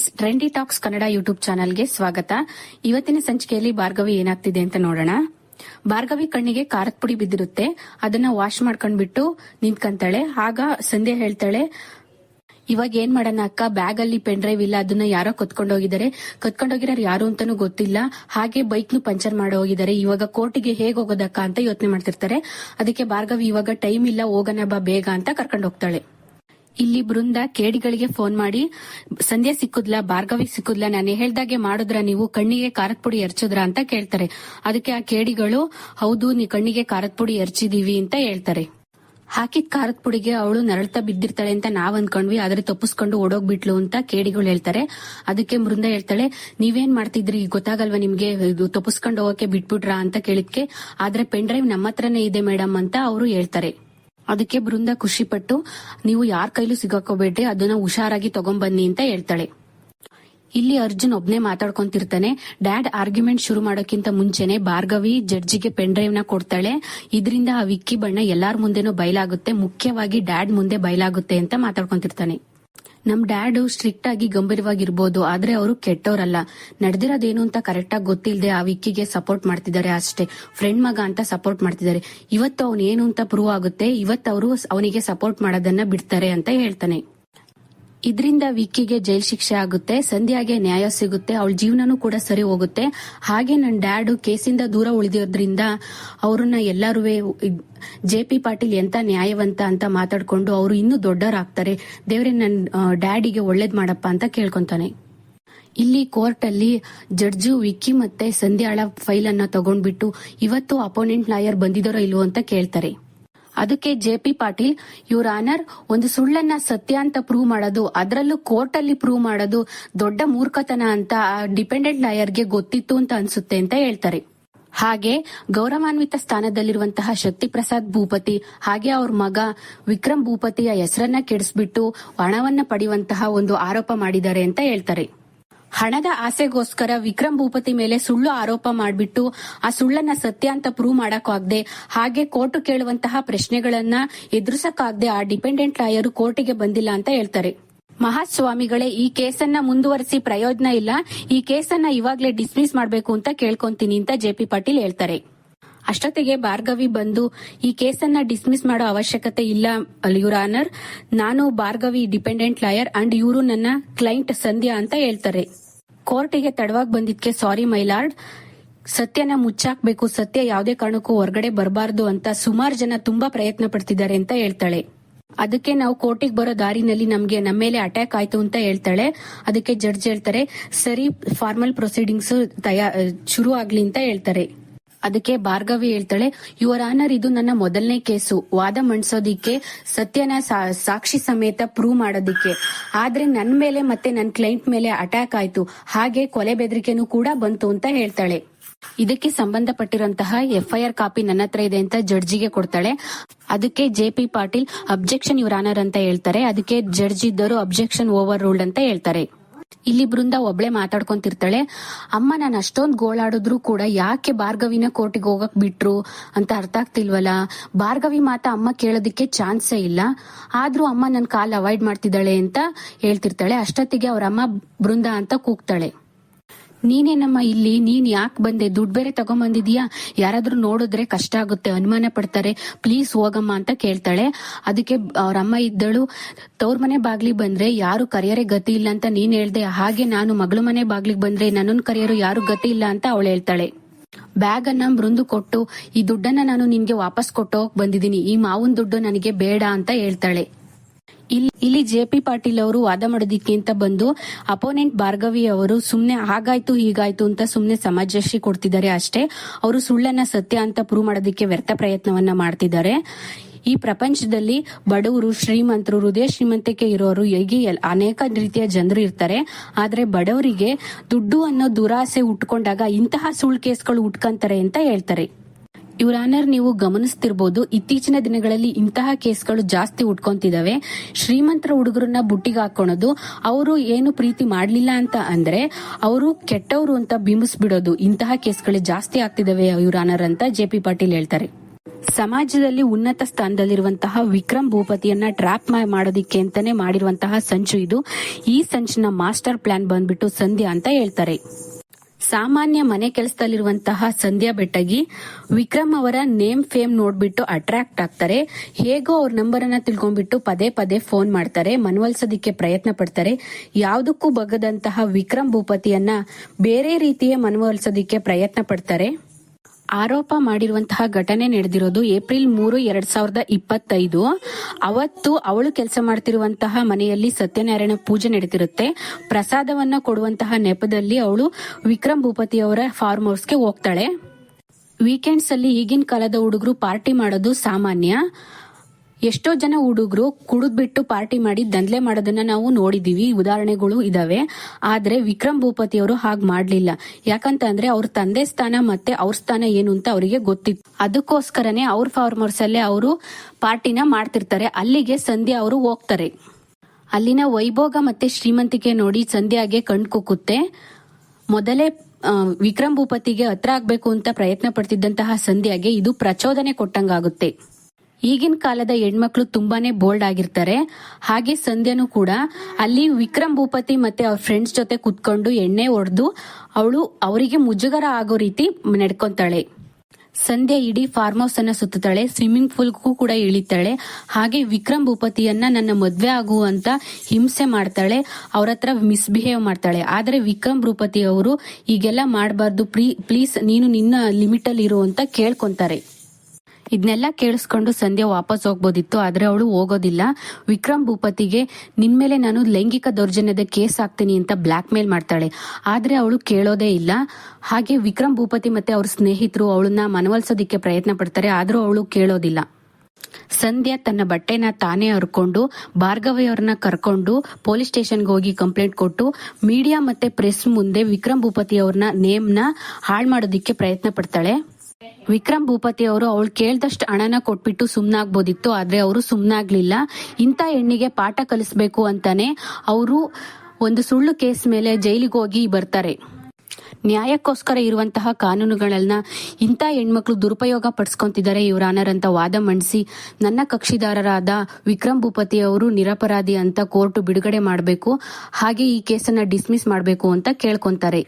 Friends trendy talks Kannada YouTube ಚಾನೆಲ್ಗೆ ಸ್ವಾಗತ. ಇವತ್ತಿನ ಸಂಚಿಕೆಯಲ್ಲಿ ಭಾರ್ಗವಿ ಏನಾಗ್ತಿದೆ ಅಂತ ನೋಡೋಣ. ಭಾರ್ಗವಿ ಕಣ್ಣಿಗೆ ಖಾರದ ಪುಡಿ ಬಿದ್ದಿರುತ್ತೆ. ಅದನ್ನ ವಾಶ್ ಮಾಡ್ಕೊಂಡ್ಬಿಟ್ಟು ನಿಂತ್ಕಂತಾಳೆ. ಆಗ ಸಂಧ್ಯಾ ಹೇಳ್ತಾಳೆ, ಇವಾಗ ಏನ್ ಮಾಡೋಣ ಅಕ್ಕ? ಬ್ಯಾಗ್ ಅಲ್ಲಿ ಪೆನ್ ಡ್ರೈವ್ ಇಲ್ಲ. ಅದನ್ನ ಯಾರೋ ಕತ್ಕೊಂಡು ಹೋಗಿದ್ದಾರೆ. ಕತ್ಕೊಂಡು ಹೋಗಿರೋರು ಯಾರು ಅಂತಾನೂ ಗೊತ್ತಿಲ್ಲ. ಹಾಗೆ ಬೈಕ್ ನು ಪಂಚರ್ ಮಾಡಿ ಹೋಗಿದ್ದಾರೆ. ಇವಾಗ ಕೋರ್ಟಿಗೆ ಹೇಗ್ ಹೋಗೋದಕ್ಕ? ಅಂತ ಯೋಚನೆ ಮಾಡ್ತಿರ್ತಾರೆ. ಅದಕ್ಕೆ ಭಾರ್ಗವಿ, ಇವಾಗ ಟೈಮ್ ಇಲ್ಲ. ಹೋಗೋಣ ಬಾ. ಬೇಗ ಅಂತ ಕರ್ಕೊಂಡು ಹೋಗ್ತಾಳೆ ಇಲ್ಲಿ ಬೃಂದ ಕೇಡಿಗಳಿಗೆ ಫೋನ್ ಮಾಡಿ, ಸಂಧ್ಯಾ ಸಿಕ್ಕುದ್ಲ, ಭಾರ್ಗವಿ ಸಿಕ್ಕುದ್ಲ, ನಾನು ಹೇಳ್ದಾಗೆ ಮಾಡಿದ್ರ ನೀವು, ಕಣ್ಣಿಗೆ ಖಾರದ ಪುಡಿ ಎರಚಿದ್ರ ಅಂತ ಕೇಳ್ತಾರೆ. ಅದಕ್ಕೆ ಆ ಕೇಡಿಗಳು, ಹೌದು, ನೀ ಕಣ್ಣಿಗೆ ಖಾರದ ಪುಡಿ ಎರಚಿದೀವಿ ಅಂತ ಹೇಳ್ತಾರೆ. ಹಾಕಿದ ಖಾರದ ಪುಡಿಗೆ ಅವಳು ನರಳ್ತಾ ಬಿದ್ದಿರ್ತಾಳೆ ಅಂತ ನಾವ್ ಅನ್ಕೊಂಡ್ವಿ, ಆದ್ರೆ ತಪ್ಪಿಸ್ಕೊಂಡು ಓಡೋಗ್ಬಿಟ್ಲು ಅಂತ ಕೇಡಿಗಳು ಹೇಳ್ತಾರೆ. ಅದಕ್ಕೆ ಮೃಂದ ಹೇಳ್ತಾಳೆ, ನೀವೇನ್ ಮಾಡ್ತಿದ್ರಿ? ಗೊತ್ತಾಗಲ್ವಾ ನಿಮ್ಗೆ ತಪ್ಪಿಸ್ಕೊಂಡು ಹೋಗಕ್ಕೆ ಬಿಟ್ಬಿಟ್ರಾ ಅಂತ ಕೇಳಿದ್ಕೆ, ಆದ್ರೆ ಪೆನ್ ಡ್ರೈವ್ ನಮ್ಮ ಹತ್ರನೇ ಇದೆ ಮೇಡಮ್ ಅಂತ ಅವರು ಹೇಳ್ತಾರೆ. ಅದಕ್ಕೆ ಬೃಂದ ಖುಷಿ ಪಟ್ಟು ನೀವು ಯಾರ ಕೈಲೂ ಸಿಗಾಕೋಬೇಡ್ರಿ, ಅದನ್ನ ಹುಷಾರಾಗಿ ತಗೊಂಬನ್ನಿ ಅಂತ ಹೇಳ್ತಾಳೆ. ಇಲ್ಲಿ ಅರ್ಜುನ್ ಒಬ್ನೇ ಮಾತಾಡ್ಕೊಂತಿರ್ತಾನೆ. ಡ್ಯಾಡ್, ಆರ್ಗ್ಯುಮೆಂಟ್ ಶುರು ಮಾಡೋಕ್ಕಿಂತ ಮುಂಚೆನೆ ಭಾರ್ಗವಿ ಜಡ್ಜಿಗೆ ಪೆನ್ ಡ್ರೈವ್ನ ಕೊಡ್ತಾಳೆ. ಇದರಿಂದ ಆ ವಿಕ್ಕಿ ಬಣ್ಣ ಎಲ್ಲಾರ ಮುಂದೆನೂ ಬಯಲಾಗುತ್ತೆ. ಮುಖ್ಯವಾಗಿ ಡ್ಯಾಡ್ ಮುಂದೆ ಬಯಲಾಗುತ್ತೆ ಅಂತ ಮಾತಾಡ್ಕೊಂತಿರ್ತಾನೆ. ನಮ್ ಡ್ಯಾಡ್ ಸ್ಟ್ರಿಕ್ಟ್ ಆಗಿ ಗಂಭೀರವಾಗಿರ್ಬೋದು, ಆದ್ರೆ ಅವರು ಕೆಟ್ಟವರಲ್ಲ ನಡೆದಿರೋದೇನು ಅಂತ ಕರೆಕ್ಟ್ ಆಗಿ ಗೊತ್ತಿಲ್ಲದೆ ಆ ವಿಕ್ಕಿಗೆ ಸಪೋರ್ಟ್ ಮಾಡ್ತಿದ್ದಾರೆ ಅಷ್ಟೇ. ಫ್ರೆಂಡ್ ಮಗ ಅಂತ ಸಪೋರ್ಟ್ ಮಾಡ್ತಿದ್ದಾರೆ. ಇವತ್ತು ಅವನು ಏನು ಅಂತ ಪ್ರೂವ್ ಆಗುತ್ತೆ, ಇವತ್ತು ಅವರು ಅವನಿಗೆ ಸಪೋರ್ಟ್ ಮಾಡೋದನ್ನ ಬಿಡ್ತಾರೆ ಅಂತ ಹೇಳ್ತಾನೆ. ಇದರಿಂದ ವಿಕ್ಕಿಗೆ ಜೈಲ್ ಶಿಕ್ಷೆ ಆಗುತ್ತೆ, ಸಂಧ್ಯಾಗೆ ನ್ಯಾಯ ಸಿಗುತ್ತೆ, ಅವಳ ಜೀವನನೂ ಕೂಡ ಸರಿ ಹೋಗುತ್ತೆ. ಹಾಗೆ ನನ್ನ ಡ್ಯಾಡು ಕೇಸಿಂದ ದೂರ ಉಳಿದಿರೋದ್ರಿಂದ ಅವ್ರನ್ನ ಎಲ್ಲರೂ ಜೆ ಪಿ ಪಾಟೀಲ್ ಎಂತ ನ್ಯಾಯವಂತ ಅಂತ ಮಾತಾಡ್ಕೊಂಡು ಅವರು ಇನ್ನೂ ದೊಡ್ಡವರಾಗ್ತಾರೆ. ದೇವ್ರೆ ನನ್ನ ಡ್ಯಾಡಿಗೆ ಒಳ್ಳೇದ್ ಮಾಡಪ್ಪ ಅಂತ ಕೇಳ್ಕೊಂತಾನೆ. ಇಲ್ಲಿ ಕೋರ್ಟ್ ಅಲ್ಲಿ ಜಡ್ಜು ವಿಕ್ಕಿ ಮತ್ತೆ ಸಂಧ್ಯಾಳ ಫೈಲ್ ಅನ್ನ ತಗೊಂಡ್ಬಿಟ್ಟು, ಇವತ್ತು ಅಪೋನೆಂಟ್ ಲಾಯರ್ ಬಂದಿದ್ದಾರೋ ಇಲ್ವೋ ಅಂತ ಕೇಳ್ತಾರೆ. ಅದಕ್ಕೆ J P Patil your honour ಒಂದು ಸುಳ್ಳನ್ನ ಸತ್ಯ ಅಂತ ಪ್ರೂವ್ ಮಾಡೋದು, ಅದರಲ್ಲೂ ಕೋರ್ಟ್ ಅಲ್ಲಿ ಪ್ರೂವ್ ಮಾಡೋದು ದೊಡ್ಡ ಮೂರ್ಖತನ ಅಂತ ಆ ಡಿಪೆಂಡೆಂಟ್ ಲಾಯರ್ಗೆ ಗೊತ್ತಿತ್ತು ಅಂತ ಅನ್ಸುತ್ತೆ ಅಂತ ಹೇಳ್ತಾರೆ. ಹಾಗೆ ಗೌರವಾನ್ವಿತ ಸ್ಥಾನದಲ್ಲಿರುವಂತಹ ಶಕ್ತಿ ಪ್ರಸಾದ್ ಭೂಪತಿ, ಹಾಗೆ ಅವ್ರ ಮಗ ವಿಕ್ರಮ್ ಭೂಪತಿಯ ಹೆಸರನ್ನ ಕೆಡಿಸ್ಬಿಟ್ಟು ಹಣವನ್ನ ಪಡೆಯುವಂತಹ ಒಂದು ಆರೋಪ ಮಾಡಿದ್ದಾರೆ ಅಂತ ಹೇಳ್ತಾರೆ. ಹಣದ ಆಸೆಗೋಸ್ಕರ ವಿಕ್ರಮ್ ಭೂಪತಿ ಮೇಲೆ ಸುಳ್ಳು ಆರೋಪ ಮಾಡಿಬಿಟ್ಟು ಆ ಸುಳ್ಳನ್ನ ಸತ್ಯ ಅಂತ ಪ್ರೂವ್ ಮಾಡಕ್ಕಾಗದೆ, ಹಾಗೆ ಕೋರ್ಟ್ ಕೇಳುವಂತಹ ಪ್ರಶ್ನೆಗಳನ್ನ ಎದುರಿಸಕ್ಕಾಗದೆ ಆ ಡಿಪೆಂಡೆಂಟ್ ಲಾಯರ್ ಕೋರ್ಟಿಗೆ ಬಂದಿಲ್ಲ ಅಂತ ಹೇಳ್ತಾರೆ. ಮಹಾಸ್ವಾಮಿಗಳೇ, ಈ ಕೇಸನ್ನ ಮುಂದುವರಿಸಿ ಪ್ರಯೋಜನ ಇಲ್ಲ, ಈ ಕೇಸನ್ನ ಇವಾಗಲೇ ಡಿಸ್ಮಿಸ್ ಮಾಡಬೇಕು ಅಂತ ಕೇಳ್ಕೊಂತೀನಿ ಅಂತ ಜೆಪಿ ಪಾಟೀಲ್ ಹೇಳ್ತಾರೆ. ಅಷ್ಟೊತ್ತಿಗೆ ಭಾರ್ಗವಿ ಬಂದು ಈ ಕೇಸನ್ನ ಡಿಸ್ಮಿಸ್ ಮಾಡೋ ಅವಶ್ಯಕತೆ ಇಲ್ಲ ಯುವರ್ ಆನರ್ ನಾನು ಭಾರ್ಗವಿ ಡಿಪೆಂಡೆಂಟ್ ಲಾಯರ್ ಅಂಡ್ ಇವರು ನನ್ನ ಕ್ಲೈಂಟ್ ಸಂಧ್ಯಾ ಅಂತ ಹೇಳ್ತಾರೆ. ಕೋರ್ಟಿಗೆ ತಡವಾಗಿ ಬಂದಿದ್ಕೆ ಸಾರಿ ಮೈಲಾರ್ಡ್ ಸತ್ಯನ ಮುಚ್ಚಾಕ್ಬೇಕು, ಸತ್ಯ ಯಾವುದೇ ಕಾರಣಕ್ಕೂ ಹೊರಗಡೆ ಬರಬಾರ್ದು ಅಂತ ಸುಮಾರು ಜನ ತುಂಬಾ ಪ್ರಯತ್ನ ಪಡ್ತಿದ್ದಾರೆ ಅಂತ ಹೇಳ್ತಾಳೆ. ಅದಕ್ಕೆ ನಾವು ಕೋರ್ಟಿಗೆ ಬರೋ ದಾರಿನಲ್ಲಿ ನಮ್ಗೆ ನಮ್ಮ ಮೇಲೆ ಅಟ್ಯಾಕ್ ಆಯ್ತು ಅಂತ ಹೇಳ್ತಾಳೆ. ಅದಕ್ಕೆ ಜಡ್ಜ್ ಹೇಳ್ತಾರೆ, ಸರಿ ಫಾರ್ಮಲ್ ಪ್ರೊಸೀಡಿಂಗ್ಸ್ ತಯಾ, ಶುರು ಆಗ್ಲಿ ಅಂತ ಹೇಳ್ತಾರೆ. ಅದಕ್ಕೆ ಭಾರ್ಗವಿ ಹೇಳ್ತಾಳೆ, ಯುವರ್ ಆನರ್, ಇದು ನನ್ನ ಮೊದಲನೇ ಕೇಸು. ವಾದ ಮಂಡಿಸೋದಿಕ್ಕೆ, ಸತ್ಯನ ಸಾಕ್ಷಿ ಸಮೇತ ಪ್ರೂವ್ ಮಾಡೋದಿಕ್ಕೆ. ಆದ್ರೆ ನನ್ ಮೇಲೆ ಮತ್ತೆ ನನ್ನ ಕ್ಲೈಂಟ್ ಮೇಲೆ ಅಟ್ಯಾಕ್ ಆಯ್ತು. ಹಾಗೆ ಕೊಲೆ ಬೆದರಿಕೆನೂ ಕೂಡ ಬಂತು ಅಂತ ಹೇಳ್ತಾಳೆ. ಇದಕ್ಕೆ ಸಂಬಂಧಪಟ್ಟಿರುವಂತಹ ಎಫ್ಐಆರ್ ಕಾಪಿ ನನ್ನ ಹತ್ರ ಇದೆ ಅಂತ ಜಡ್ಜಿಗೆ ಕೊಡ್ತಾಳೆ. ಅದಕ್ಕೆ J P Patil objection your honour ಅಂತ ಹೇಳ್ತಾರೆ. ಅದಕ್ಕೆ ಜಡ್ಜ್ ಇದ್ದರು ಅಬ್ಜೆಕ್ಷನ್ ಓವರ್ ರೂಲ್ಡ್ ಅಂತ ಹೇಳ್ತಾರೆ. ಇಲ್ಲಿ ಬೃಂದ ಒಬ್ಳೆ ಮಾತಾಡ್ಕೊಂತಿರ್ತಾಳೆ. ಅಮ್ಮ, ನಾನು ಅಷ್ಟೊಂದ್ ಗೋಳಾಡಿದ್ರು ಕೂಡ ಯಾಕೆ ಭಾರ್ಗವಿನ ಕೋರ್ಟಿಗೆ ಹೋಗಕ್ ಬಿಟ್ರು ಅಂತ ಅರ್ಥ ಆಗ್ತಿಲ್ವಲ್ಲ? ಭಾರ್ಗವಿ ಮಾತ ಅಮ್ಮ ಕೇಳೋದಕ್ಕೆ ಚಾನ್ಸೇ ಇಲ್ಲ. ಆದ್ರೂ ಅಮ್ಮ ನನ್ ಕಾಲ್ ಅವಾಯ್ಡ್ ಮಾಡ್ತಿದ್ದಾಳೆ ಅಂತ ಹೇಳ್ತಿರ್ತಾಳೆ. ಅಷ್ಟೊತ್ತಿಗೆ ಅವ್ರ ಅಮ್ಮ ಬೃಂದ ಅಂತ ಕೂಗ್ತಾಳೆ. ನೀನೇನಮ್ಮ ಇಲ್ಲಿ, ನೀನ್ ಯಾಕೆ ಬಂದೆ? ದುಡ್ಡು ಬೇರೆ ತಗೊಂಬಂದಿದ್ಯಾ? ಯಾರಾದ್ರೂ ನೋಡಿದ್ರೆ ಕಷ್ಟ ಆಗುತ್ತೆ, ಅನುಮಾನ ಪಡ್ತಾರೆ, ಪ್ಲೀಸ್ ಹೋಗಮ್ಮ ಅಂತ ಕೇಳ್ತಾಳೆ. ಅದಕ್ಕೆ ಅವ್ರ ಅಮ್ಮ ಇದ್ದಳು, ತವ್ರ ಮನೆ ಬಾಗ್ಲಿಗೆ ಬಂದ್ರೆ ಯಾರು ಕರಿಯರೆ ಗತಿ ಇಲ್ಲ ಅಂತ ನೀನ್ ಹೇಳ್ದೆ, ಹಾಗೆ ನಾನು ಮಗಳು ಮನೆ ಬಾಗ್ಲಿಗೆ ಬಂದ್ರೆ ನನ್ನನ್ ಕರಿಯರು ಯಾರು ಗತಿ ಇಲ್ಲ ಅಂತ ಅವಳು ಹೇಳ್ತಾಳೆ. ಬ್ಯಾಗ್ ಅನ್ನ ಮೃಂದು ಕೊಟ್ಟು, ಈ ದುಡ್ಡನ್ನ ನಾನು ನಿನ್ಗೆ ವಾಪಸ್ ಕೊಟ್ಟೋಗ್ ಬಂದಿದ್ದೀನಿ, ಈ ಮಾವನ್ ದುಡ್ಡು ನನಗೆ ಬೇಡ ಅಂತ ಹೇಳ್ತಾಳೆ. ಇಲ್ಲಿ ಇಲ್ಲಿ ಜೆ ಪಿ ಪಾಟೀಲ್ ಅವರು ವಾದ ಮಾಡೋದಿಕ್ಕೆ ಅಂತ ಬಂದು ಅಪೋನೆಂಟ್ ಭಾರ್ಗವಿ ಅವರು ಸುಮ್ನೆ ಹಾಗಾಯ್ತು ಹೀಗಾಯ್ತು ಅಂತ ಸುಮ್ನೆ ಸಮಾಜಶ್ರೀ ಕೊಡ್ತಿದ್ದಾರೆ ಅಷ್ಟೇ. ಅವರು ಸುಳ್ಳನ್ನ ಸತ್ಯ ಅಂತ ಪ್ರೂವ್ ಮಾಡೋದಿಕ್ಕೆ ವ್ಯರ್ಥ ಪ್ರಯತ್ನವನ್ನ ಮಾಡ್ತಿದ್ದಾರೆ. ಈ ಪ್ರಪಂಚದಲ್ಲಿ ಬಡವರು, ಶ್ರೀಮಂತರು, ಹೃದಯ ಶ್ರೀಮಂತಿಕೆ ಇರೋರು ಹೇಗೆ ಅನೇಕ ರೀತಿಯ ಜನರು ಇರ್ತಾರೆ. ಆದ್ರೆ ಬಡವರಿಗೆ ದುಡ್ಡು ಅನ್ನೋ ದುರಾಸೆ ಉಟ್ಕೊಂಡಾಗ ಇಂತಹ ಸುಳ್ಳು ಕೇಸ್ಗಳು ಉಟ್ಕೊಂತಾರೆ ಅಂತ ಹೇಳ್ತಾರೆ. ಇವ್ರ ಆನರ್ ನೀವು ಗಮನಿಸ್ತಿರ್ಬೋದು, ಇತ್ತೀಚಿನ ದಿನಗಳಲ್ಲಿ ಇಂತಹ ಕೇಸ್ಗಳು ಜಾಸ್ತಿ ಉಟ್ಕೊಂತಿದಾವೆ. ಶ್ರೀಮಂತರ ಹುಡುಗರನ್ನ ಬುಟ್ಟಿಗೆ ಹಾಕೊಳೋದು, ಅವರು ಏನು ಪ್ರೀತಿ ಮಾಡಲಿಲ್ಲ ಅಂತ ಅಂದ್ರೆ, ಅವರು ಕೆಟ್ಟವರು ಅಂತ ಬಿಂಬಿಸ್ಬಿಡೋದು. ಇಂತಹ ಕೇಸ್ಗಳು ಜಾಸ್ತಿ ಆಗ್ತಿದಾವೆ ಯುರಾನರ್ ಅಂತ ಜೆ ಪಿ ಪಾಟೀಲ್ ಹೇಳ್ತಾರೆ. ಸಮಾಜದಲ್ಲಿ ಉನ್ನತ ಸ್ಥಾನದಲ್ಲಿರುವಂತಹ ವಿಕ್ರಮ್ ಭೂಪತಿಯನ್ನ ಟ್ರ್ಯಾಪ್ ಮಾಡೋದಿಕ್ಕೆ ಅಂತಾನೆ ಮಾಡಿರುವಂತಹ ಸಂಚು ಇದು. ಈ ಸಂಚಿನ ಮಾಸ್ಟರ್ ಪ್ಲಾನ್ ಬಂದ್ಬಿಟ್ಟು ಸಂಧ್ಯಾ ಅಂತ ಹೇಳ್ತಾರೆ. ಸಾಮಾನ್ಯ ಮನೆ ಕೆಲಸದಲ್ಲಿರುವಂತಹ ಸಂಧ್ಯಾ ಬೆಟ್ಟಗಿ, ವಿಕ್ರಮ್ ಅವರ ನೇಮ್ ಫೇಮ್ ನೋಡ್ಬಿಟ್ಟು ಅಟ್ರಾಕ್ಟ್ ಆಗ್ತಾರೆ. ಹೇಗೋ ಅವ್ರ ನಂಬರ್ ಅನ್ನ ತಿಳ್ಕೊಂಡ್ಬಿಟ್ಟು ಪದೇ ಪದೇ ಫೋನ್ ಮಾಡ್ತಾರೆ ಮನವೊಲಿಸೋದಿಕ್ಕೆ ಪ್ರಯತ್ನ ಪಡ್ತಾರೆ. ಯಾವುದಕ್ಕೂ ಬಗ್ಗದಂತಹ ವಿಕ್ರಮ್ ಭೂಪತಿಯನ್ನ ಬೇರೆ ರೀತಿಯೇ ಮನವೊಲಿಸೋದಿಕ್ಕೆ ಪ್ರಯತ್ನ ಪಡ್ತಾರೆ. ಆರೋಪ ಮಾಡಿರುವಂತಹ ಘಟನೆ ನಡೆದಿರೋದು ಏಪ್ರಿಲ್ ಮೂರು, ಎರಡ್ ಸಾವಿರದ ಇಪ್ಪತ್ತೈದು. ಅವತ್ತು ಅವಳು ಕೆಲಸ ಮಾಡ್ತಿರುವಂತಹ ಮನೆಯಲ್ಲಿ ಸತ್ಯನಾರಾಯಣ ಪೂಜೆ ನಡೆದಿರುತ್ತೆ. ಪ್ರಸಾದವನ್ನ ಕೊಡುವಂತಹ ನೆಪದಲ್ಲಿ ಅವಳು ವಿಕ್ರಮ್ ಭೂಪತಿ ಅವರ ಫಾರ್ಮ್ ಹೌಸ್ಗೆ ಹೋಗ್ತಾಳೆ. ವೀಕೆಂಡ್ಸ್ ಅಲ್ಲಿ ಈಗಿನ ಕಾಲದ ಹುಡುಗರು ಪಾರ್ಟಿ ಮಾಡೋದು ಸಾಮಾನ್ಯ. ಎಷ್ಟೋ ಜನ ಹುಡುಗರು ಕುಡಿದ್ಬಿಟ್ಟು ಪಾರ್ಟಿ ಮಾಡಿ ದಂಧಲೆ ಮಾಡೋದನ್ನ ನಾವು ನೋಡಿದೀವಿ. ಉದಾಹರಣೆಗಳು ಇದಾವೆ. ಆದ್ರೆ ವಿಕ್ರಮ್ ಭೂಪತಿ ಅವರು ಹಾಗೆ ಮಾಡ್ಲಿಲ್ಲ. ಯಾಕಂತಂದ್ರೆ ಅವ್ರ ತಂದೆ ಸ್ಥಾನ ಮತ್ತೆ ಅವ್ರ ಸ್ಥಾನ ಏನು ಅಂತ ಅವರಿಗೆ ಗೊತ್ತಿತ್ತು. ಅದಕ್ಕೋಸ್ಕರನೇ ಅವ್ರ ಫಾರ್ಮರ್ಸ್ ಅಲ್ಲೇ ಅವರು ಪಾರ್ಟಿನ ಮಾಡ್ತಿರ್ತಾರೆ. ಅಲ್ಲಿಗೆ ಸಂಧ್ಯಾ ಅವರು ಹೋಗ್ತಾರೆ. ಅಲ್ಲಿನ ವೈಭೋಗ ಮತ್ತೆ ಶ್ರೀಮಂತಿಕೆ ನೋಡಿ ಸಂಧ್ಯಾಗೆ ಕಣ್ ಕುಕ್ಕುತ್ತೆ. ಮೊದಲೇ ವಿಕ್ರಮ್ ಭೂಪತಿಗೆ ಹತ್ರ ಆಗ್ಬೇಕು ಅಂತ ಪ್ರಯತ್ನ ಪಡ್ತಿದ್ದಂತಹ ಸಂಧ್ಯಾಗೆ ಇದು ಪ್ರಚೋದನೆ ಕೊಟ್ಟಂಗಾಗುತ್ತೆ. ಈಗಿನ ಕಾಲದ ಹೆಣ್ಮಕ್ಳು ತುಂಬಾನೇ ಬೋಲ್ಡ್ ಆಗಿರ್ತಾರೆ. ಹಾಗೆ ಸಂಧ್ಯಾನು ಕೂಡ ಅಲ್ಲಿ ವಿಕ್ರಮ್ ಭೂಪತಿ ಮತ್ತೆ ಅವ್ರ ಫ್ರೆಂಡ್ಸ್ ಜೊತೆ ಕುತ್ಕೊಂಡು ಎಣ್ಣೆ ಹೊಡೆದು ಅವಳು ಅವರಿಗೆ ಮುಜುಗರ ಆಗೋ ರೀತಿ ನಡ್ಕೊಂತಾಳೆ. ಸಂಧ್ಯಾ ಇಡೀ ಫಾರ್ಮ್ ಹೌಸ್ ಅನ್ನ ಸುತ್ತಾಳೆ ಸ್ವಿಮ್ಮಿಂಗ್ ಪೂಲ್ಗೂ ಕೂಡ ಇಳಿತಾಳೆ. ಹಾಗೆ ವಿಕ್ರಮ್ ಭೂಪತಿಯನ್ನ ನನ್ನ ಮದ್ವೆ ಆಗುವಂತ ಹಿಂಸೆ ಮಾಡ್ತಾಳೆ, ಅವ್ರ ಹತ್ರ ಮಿಸ್ಬಿಹೇವ್ ಮಾಡ್ತಾಳೆ. ಆದ್ರೆ ವಿಕ್ರಮ್ ಭೂಪತಿ ಅವರು, ಈಗೆಲ್ಲ ಮಾಡಬಾರ್ದು ಪ್ಲೀಸ್ ನೀನು ನಿನ್ನ ಲಿಮಿಟ್ ಅಲ್ಲಿ ಇರು ಅಂತ ಕೇಳ್ಕೊಂತಾರೆ. ಇದನ್ನೆಲ್ಲ ಕೇಳಿಸ್ಕೊಂಡು ಸಂಧ್ಯಾ ವಾಪಸ್ ಹೋಗ್ಬೋದಿತ್ತು, ಆದ್ರೆ ಅವಳು ಹೋಗೋದಿಲ್ಲ. ವಿಕ್ರಮ್ ಭೂಪತಿಗೆ, ನಿನ್ ಮೇಲೆ ನಾನು ಲೈಂಗಿಕ ದೌರ್ಜನ್ಯದ ಕೇಸ್ ಹಾಕ್ತೀನಿ ಅಂತ ಬ್ಲಾಕ್ ಮೇಲ್ ಮಾಡ್ತಾಳೆ. ಆದ್ರೆ ಅವಳು ಕೇಳೋದೇ ಇಲ್ಲ. ಹಾಗೆ ವಿಕ್ರಮ್ ಭೂಪತಿ ಮತ್ತೆ ಅವ್ರ ಸ್ನೇಹಿತರು ಅವಳನ್ನ ಮನವೊಲಿಸೋದಿಕ್ಕೆ ಪ್ರಯತ್ನ ಪಡ್ತಾರೆ, ಆದ್ರೂ ಅವಳು ಕೇಳೋದಿಲ್ಲ. ಸಂಧ್ಯಾ ತನ್ನ ಬಟ್ಟೆನ ತಾನೇ ಹರ್ಕೊಂಡು ಭಾರ್ಗವಿ ಅವ್ರನ್ನ ಕರ್ಕೊಂಡು ಪೊಲೀಸ್ ಸ್ಟೇಷನ್ಗೆ ಹೋಗಿ ಕಂಪ್ಲೇಂಟ್ ಕೊಟ್ಟು, ಮೀಡಿಯಾ ಮತ್ತೆ ಪ್ರೆಸ್ ಮುಂದೆ ವಿಕ್ರಮ್ ಭೂಪತಿ ಅವ್ರನ್ನ ನೇಮ್ನ ಹಾಳು ಮಾಡೋದಿಕ್ಕೆ ಪ್ರಯತ್ನ ಪಡ್ತಾಳೆ. ವಿಕ್ರಮ್ ಭೂಪತಿ ಅವರು ಅವಳು ಕೇಳ್ದಷ್ಟು ಹಣನ ಕೊಟ್ಬಿಟ್ಟು ಸುಮ್ನಾಗ್ಬೋದಿತ್ತು, ಆದ್ರೆ ಅವರು ಸುಮ್ನಾಗ್ಲಿಲ್ಲ. ಇಂಥ ಹೆಣ್ಣಿಗೆ ಪಾಠ ಕಲಿಸ್ಬೇಕು ಅಂತಾನೆ ಅವರು ಒಂದು ಸುಳ್ಳು ಕೇಸ್ ಮೇಲೆ ಜೈಲಿಗೆ ಹೋಗಿ ಬರ್ತಾರೆ. ನ್ಯಾಯಕ್ಕೋಸ್ಕರ ಇರುವಂತಹ ಕಾನೂನುಗಳನ್ನ ಇಂಥ ಹೆಣ್ಮಕ್ಳು ದುರುಪಯೋಗ ಪಡಿಸ್ಕೊಂತಿದ್ದಾರೆ ಇವ್ರ ಅಂತ ವಾದ ಮಂಡಿಸಿ ನನ್ನ ಕಕ್ಷಿದಾರರಾದ ವಿಕ್ರಮ್ ಭೂಪತಿ ಅವರು ನಿರಪರಾಧಿ ಅಂತ ಕೋರ್ಟ್ ಬಿಡುಗಡೆ ಮಾಡಬೇಕು, ಹಾಗೆ ಈ ಕೇಸನ್ನ ಡಿಸ್ಮಿಸ್ ಮಾಡಬೇಕು ಅಂತ ಕೇಳ್ಕೊಂತಾರೆ.